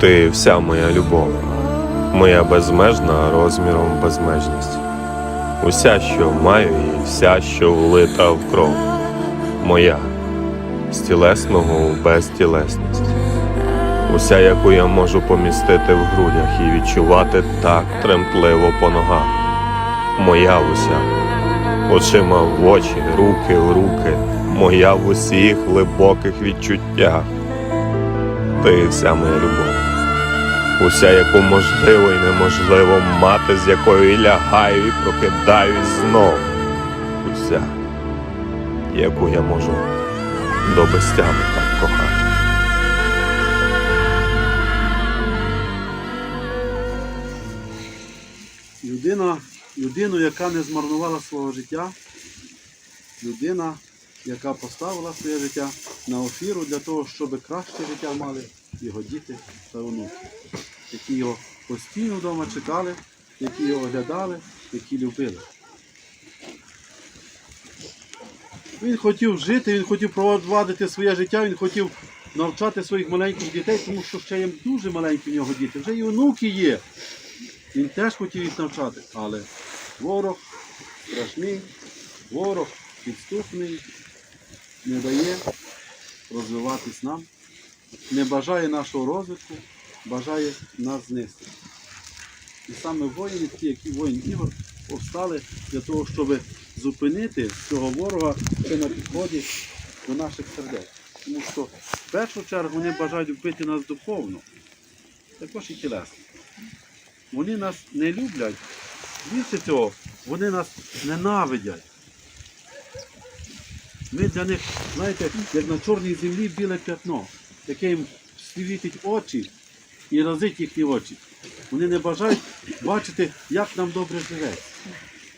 Ти вся моя любов, моя безмежна розміром безмежність. Уся, що маю, і вся, що влита в кров. Моя з тілесного у безтілесність. Уся, яку я можу помістити в грудях і відчувати так тремтливо по ногах. Моя уся, очима в очі, руки в руки, моя в усіх глибоких відчуттях. Ти вся моя любов уся, яку можливо і неможливо мати, з якою і лягаю, і прокидаюсь знов. Уся, яку я можу до безтями так кохати. Людина, людину, яка не змарнувала свого життя, людина, яка поставила своє життя на офіру для того, щоб краще життя мали його діти та онуки, які його постійно вдома чекали, які його оглядали, які любили. Він хотів жити, він хотів провадити своє життя, він хотів навчати своїх маленьких дітей, тому що ще є дуже маленькі в нього діти, вже і онуки є. Він теж хотів їх навчати, але ворог страшний, ворог підступний, не дає розвиватись нам, не бажає нашого розвитку, бажає нас знести. І саме воїни, такі, які воїн Ігор, повстали для того, щоб зупинити цього ворога ще на підході до наших сердець. Тому що в першу чергу вони бажають вбити нас духовно, також і тілесно. Вони нас не люблять. Більше цього, вони нас ненавидять. Ми для них, знаєте, як на чорній землі біле п'ятно, яке їм світить очі і разить їхні очі. Вони не бажають бачити, як нам добре живеться.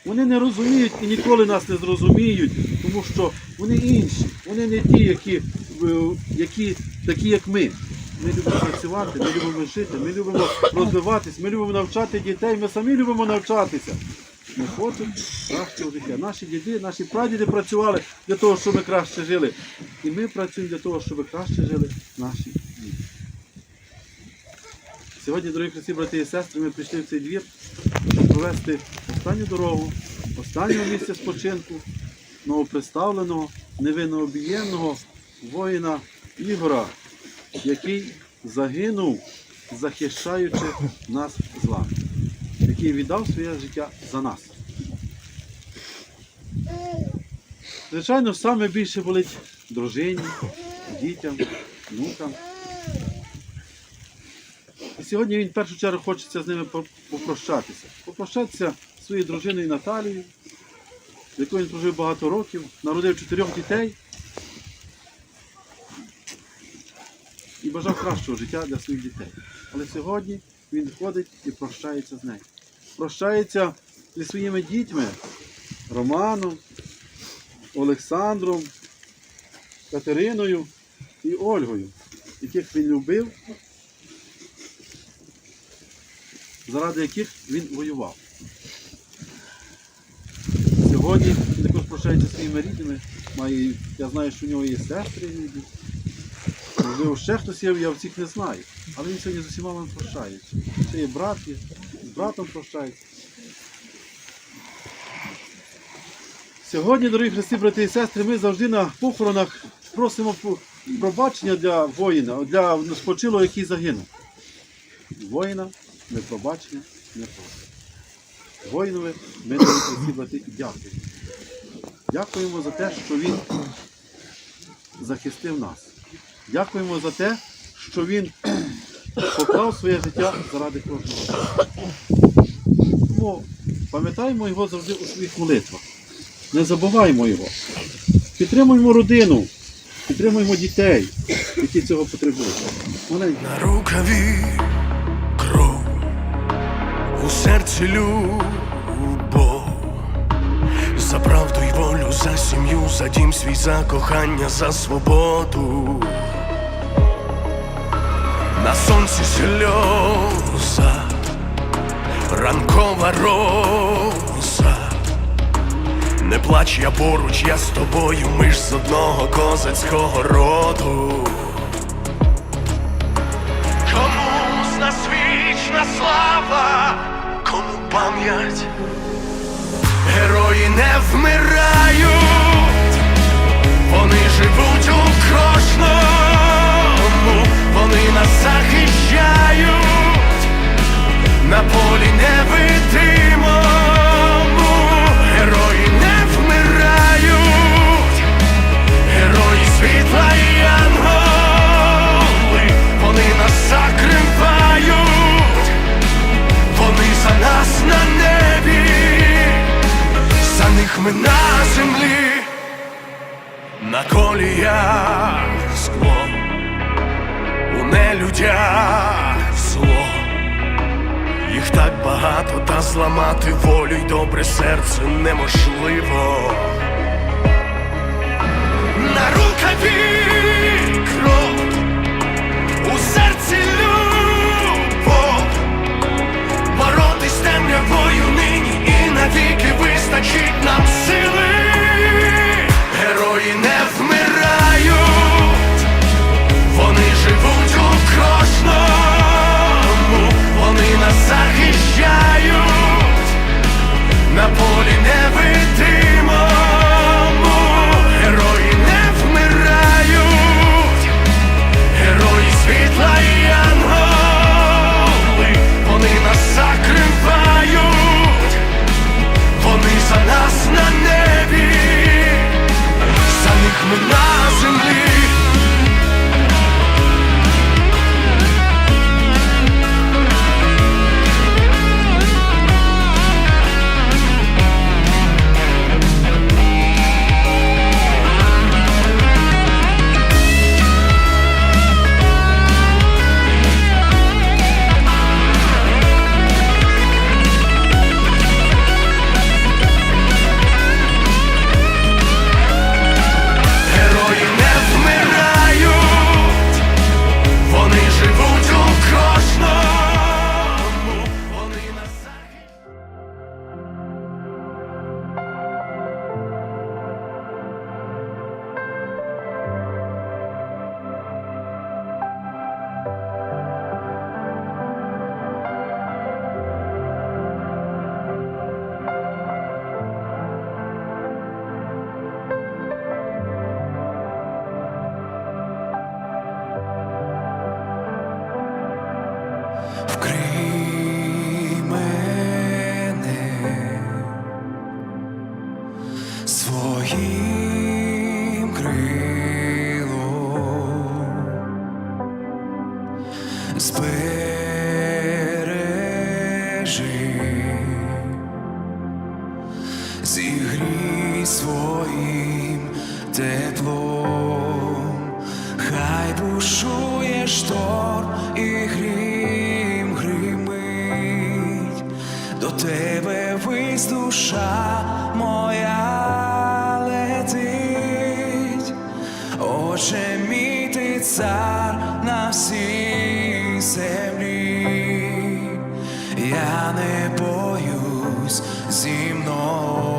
Вони не розуміють і ніколи нас не зрозуміють, тому що вони інші, вони не ті, які, е, які такі, як ми. Ми любимо працювати, ми любимо жити, ми любимо розвиватись, ми любимо навчати дітей, ми самі любимо навчатися. Ми хочемо кращого життя. Наші діди, наші прадіди працювали для того, щоб ми краще жили. І ми працюємо для того, щоб краще жили наші діти. Сьогодні, дорогі христі, брати і сестри, ми прийшли в цей двір, щоб провести останню дорогу, останнього місця спочинку, новоприставленого, невинно обієнного воїна Ігора, який загинув, захищаючи нас з вами. Який віддав своє життя за нас. Звичайно, саме більше болить дружині, дітям, внукам. І сьогодні він в першу чергу хочеться з ними попрощатися. Попрощатися своєю дружиною Наталією, з якою він прожив багато років, народив чотирьох дітей і бажав кращого життя для своїх дітей. Але сьогодні він ходить і прощається з нею. Прощається зі своїми дітьми Романом, Олександром, Катериною і Ольгою, яких він любив, заради яких він воював. Сьогодні він також прощається зі своїми рідними. Має, я знаю, що у нього є сестри рідні. Можливо, ще хтось є, я всіх не знаю. Але він сьогодні з усіма вам прощається. Ще є брат братом прощається. Сьогодні, дорогі хресті, брати і сестри, ми завжди на похоронах просимо пробачення для воїна, для спочилого, який загинув. Воїна ми пробачення не просимо. Воїнові ми, дорогі хресті, брати, дякуємо. Дякуємо за те, що він захистив нас. Дякуємо за те, що він поклав своє життя заради кожного. Тому пам'ятаємо його завжди у своїх молитвах. Не забуваємо його. Підтримуємо родину, підтримуємо дітей, які цього потребують. Маленькі. На рукаві кров, у серці любов, за правду й волю, за сім'ю, за дім свій, за кохання, за свободу. На сонці сльоза, ранкова роза. Не плач, я поруч, я з тобою, ми ж з одного козацького роду. Кому з нас вічна слава, кому пам'ять, герої не вмирають, вони живуть нас захищають, на полі не герої зламати волю й добре серце неможливо. Вкрий мене своїм крилом, збережи, зігрій своїм теплом, хай бушує штор і гріх. тебе вись душа моя летить, Отче мій ти цар на всій землі, я не боюсь зі мною.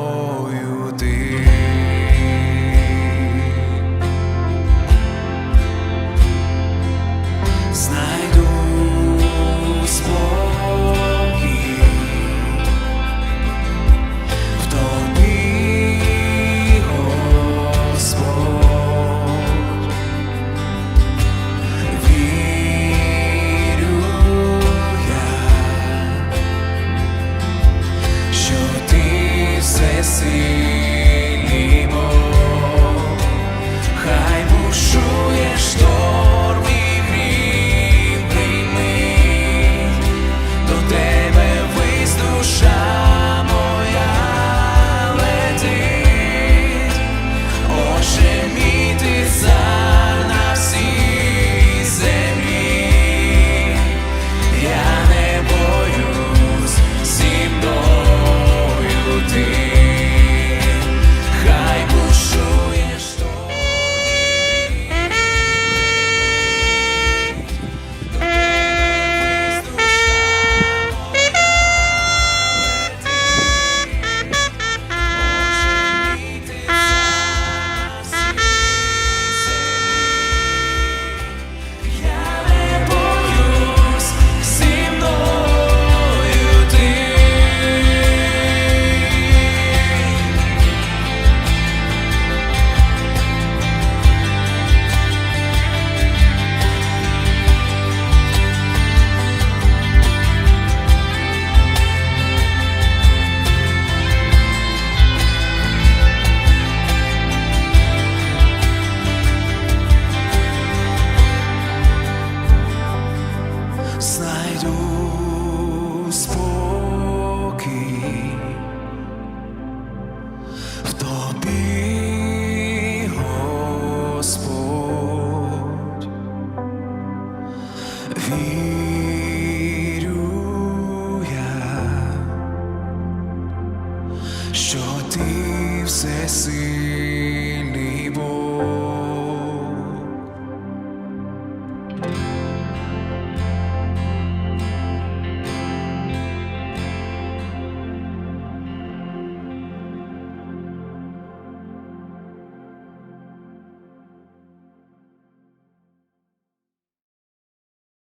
cesse.